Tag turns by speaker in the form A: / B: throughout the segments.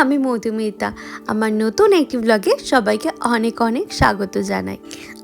A: আমি মধুমিতা। আমার নতুন একটি ব্লগে সবাইকে অনেক অনেক স্বাগত জানাই।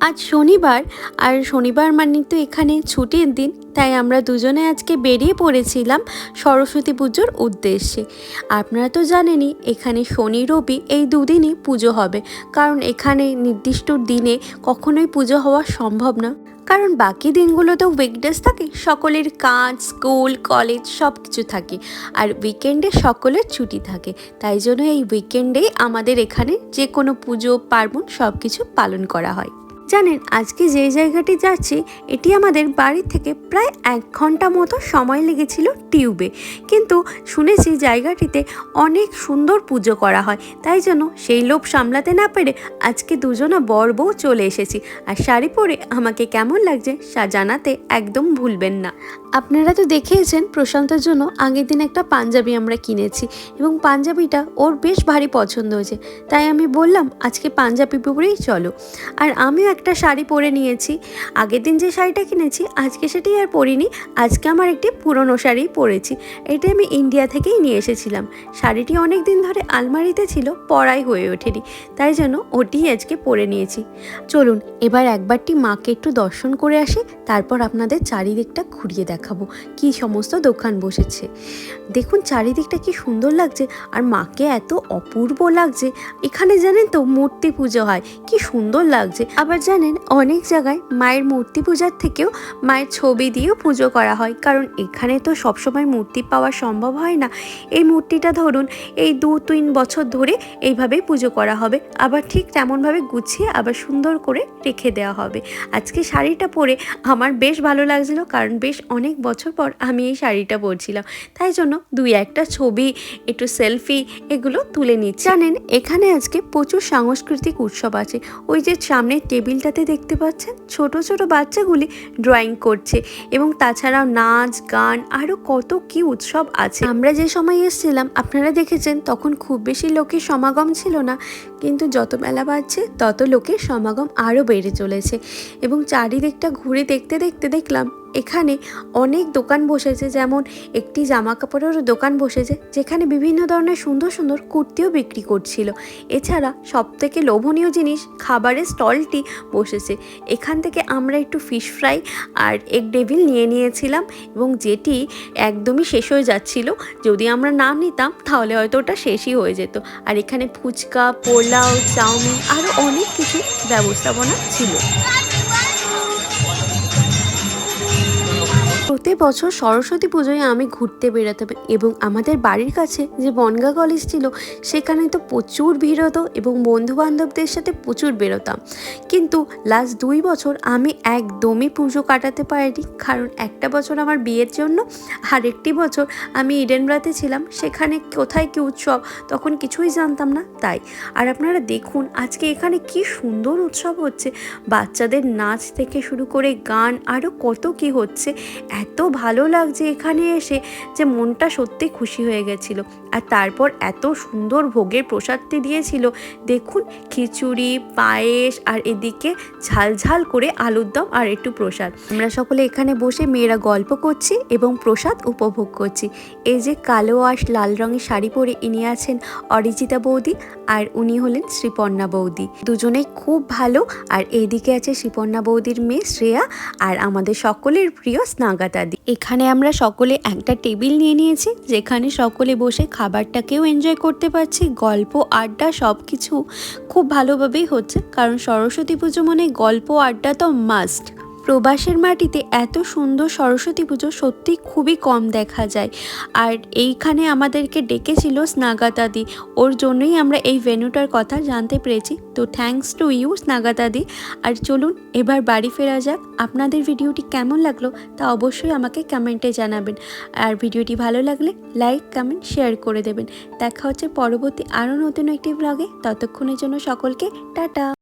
A: আজ শনিবার, আর শনিবার মানে তো এখানে ছুটির দিন, তাই আমরা দুজনে আজকে বেরিয়ে পড়েছিলাম সরস্বতী পুজোর উদ্দেশ্যে। আপনারা তো জানেনই, এখানে শনি, রবি এই দুদিনই পুজো হবে। কারণ এখানে নির্দিষ্ট দিনে কখনোই পুজো হওয়া সম্ভব না। কারণ বাকি দিনগুলোতেও উইকডেজ থাকে, সকলের কাজ স্কুল কলেজ সব কিছু থাকে। আর উইকেন্ডে সকলের ছুটি থাকে। তাই জন্য এই উইকেন্ডেই আমাদের এখানে যে কোনো পুজো, পার্বণ সব কিছু পালন করা হয়। জানেন, আজকে যে জায়গাটি যাচ্ছি, এটি আমাদের বাড়ি থেকে প্রায় এক ঘণ্টা মতো সময় লেগেছিল টিউবে। কিন্তু শুনেছি জায়গাটিতে অনেক সুন্দর পুজো করা হয়, তাই জন্য সেই লোভ সামলাতে না পেরে আজকে দুজনা বর বউ চলে এসেছি। আর শাড়ি পরে আমাকে কেমন লাগছে সা জানাতে একদম ভুলবেন না। আপনারা তো দেখেছেন প্রশান্তের জন্য আগের দিন একটা পাঞ্জাবি আমরা কিনেছি এবং পাঞ্জাবিটা ওর বেশ ভারী পছন্দ হয়েছে। তাই আমি বললাম, আজকে পাঞ্জাবি পরেই চলো। আর আমিও একটা শাড়ি পরে নিয়েছি। আগের দিন যে শাড়িটা কিনেছি, আজকে সেটি আর পরিনি। আজকে আমার একটি পুরনো শাড়ি পরেছি। এটা আমি ইন্ডিয়া থেকেই নিয়ে এসেছিলাম। শাড়িটি অনেক দিন ধরে আলমারিতে ছিল, পরাই হয়ে ওঠেনি। তাই জন্য ওটিই আজকে পরে নিয়েছি। চলুন, এবার একবারটি মাকে একটু দর্শন করে আসি, তারপর আপনাদের চারিদিকটা ঘুরিয়ে দেখাবো। কি সমস্ত দোকান বসেছে। দেখুন, চারিদিকটা কি সুন্দর লাগছে। আর মাকে এত অপূর্ব লাগছে। এখানে জানেন তো, মূর্তি পুজো হয়। কি সুন্দর লাগছে। আবার জানেন, অনেক জায়গায় মায়ের মূর্তি পূজার থেকেও মায়ের ছবি দিয়েও পুজো করা হয়। কারণ এখানে তো সবসময় মূর্তি পাওয়া সম্ভব হয় না। এই মূর্তিটা ধরুন, এই দু তিন বছর ধরে এইভাবেই পুজো করা হবে। আবার ঠিক তেমনভাবে গুছিয়ে আবার সুন্দর করে রেখে দেওয়া হবে। আজকে শাড়িটা পরে আমার বেশ ভালো লাগছিল। কারণ বেশ অনেক বছর পর আমি এই শাড়িটা পরছিলাম। তাই জন্য দুই একটা ছবি, একটু সেলফি এগুলো তুলে নিচ্ছি। জানেন, এখানে আজকে প্রচুর সাংস্কৃতিক উৎসব আছে। ওই যে সামনের টেবিলটাতে দেখতে পাচ্ছেন, ছোট ছোট বাচ্চাগুলি ড্রয়িং করছে এবং তাছাড়াও নাচ, গান, আরও কত কি উৎসব আছে। আমরা যে সময় এসেছিলাম, আপনারা দেখেছেন, তখন খুব বেশি লোকের সমাগম ছিল না। কিন্তু যত বেলা বাড়ছে, তত লোকের সমাগম আরও বেড়ে চলেছে। এবং চারিদিকটা ঘুরে দেখতে দেখতে দেখলাম এখানে অনেক দোকান বসেছে, যেমন একটি জামা কাপড়েরও দোকান বসেছে, যেখানে বিভিন্ন ধরনের সুন্দর সুন্দর কুর্তিও বিক্রি করছিল। এছাড়া সব থেকে লোভনীয় জিনিস খাবারের স্টলটি বসেছে। এখান থেকে আমরা একটু ফিশ ফ্রাই আর এগ ডেভিল নিয়ে নিয়েছিলাম এবং যেটি একদমই শেষ হয়ে যাচ্ছিল। যদি আমরা না নিতাম, তাহলে হয়তো ওটা শেষই হয়ে যেত। আর এখানে ফুচকা, পোলাও, চাউমিন আরও অনেক কিছু ব্যবস্থাপনা ছিল। প্রতি বছর সরস্বতী পুজোয় আমি ঘুরতে বেরোতাম এবং আমাদের বাড়ির কাছে যে বনগা কলেজ ছিল, সেখানে তো প্রচুর ভিড় হতো এবং বন্ধু বান্ধবদের সাথে প্রচুর বেরোতাম। কিন্তু লাস্ট দুই বছর আমি একদমই পুজো কাটাতে পারিনি, কারণ একটা বছর আমার বিয়ের জন্য, আর একটি বছর আমি ইডেনব্রাতে ছিলাম, সেখানে কোথায় কী উৎসব তখন কিছুই জানতাম না, তাই। আর আপনারা দেখুন, আজকে এখানে কি সুন্দর উৎসব হচ্ছে। বাচ্চাদের নাচ থেকে শুরু করে গান আরও কত কি হচ্ছে, এত ভালো লাগছে এখানে এসে যে মনটা সত্যি খুশি হয়ে গেছিল। আর তারপর এত সুন্দর ভোগের প্রসাদটি দিয়েছিল। দেখুন, খিচুড়ি, পায়েস আর এদিকে ঝালঝাল করে আলুর দম আর একটু প্রসাদ। আমরা সকলে এখানে বসে মেয়েরা গল্প করছি এবং প্রসাদ উপভোগ করছি। এই যে কালো আশ লাল রঙের শাড়ি পরে ইনি আছেন অরিজিতা বৌদি আর উনি হলেন শ্রীপর্ণা বৌদি। দুজনেই খুব ভালো আর এইদিকে আছে শ্রীপর্ণা বৌদির মেয়ে শ্রেয়া আর আমাদের সকলের প্রিয় স্নাগাতাদি। এখানে আমরা সকলে একটা টেবিল নিয়ে নিয়েছি, যেখানে সকলে বসে খাবারটাকেও এনজয় করতে পারছি। গল্প, আড্ডা সব কিছু খুব ভালোভাবেই হচ্ছে, কারণ সরস্বতী পুজো মানে গল্প, আড্ডা তো মাস্ট প্রবাসের মাটিতে এত সুন্দর সরস্বতী পুজো সত্যি খুবই কম দেখা যায়। আর এইখানে আমাদেরকে ডেকেছিল স্নাগাতাদি। ওর জন্যই আমরা এই ভেন্যুটার কথা জানতে পেরেছি। তো থ্যাঙ্কস টু ইউ স্নাগাতাদি। আর চলুন, এবার বাড়ি ফেরা যাক। আপনাদের ভিডিওটি কেমন লাগল তা অবশ্যই আমাকে কমেন্টে জানাবেন। আর ভিডিওটি ভালো লাগলে লাইক কমেন্ট শেয়ার করে দেবেন। দেখা হচ্ছে পরবর্তী আরও নতুন একটি ব্লগে ততক্ষণের জন্য সকলকে টাটা।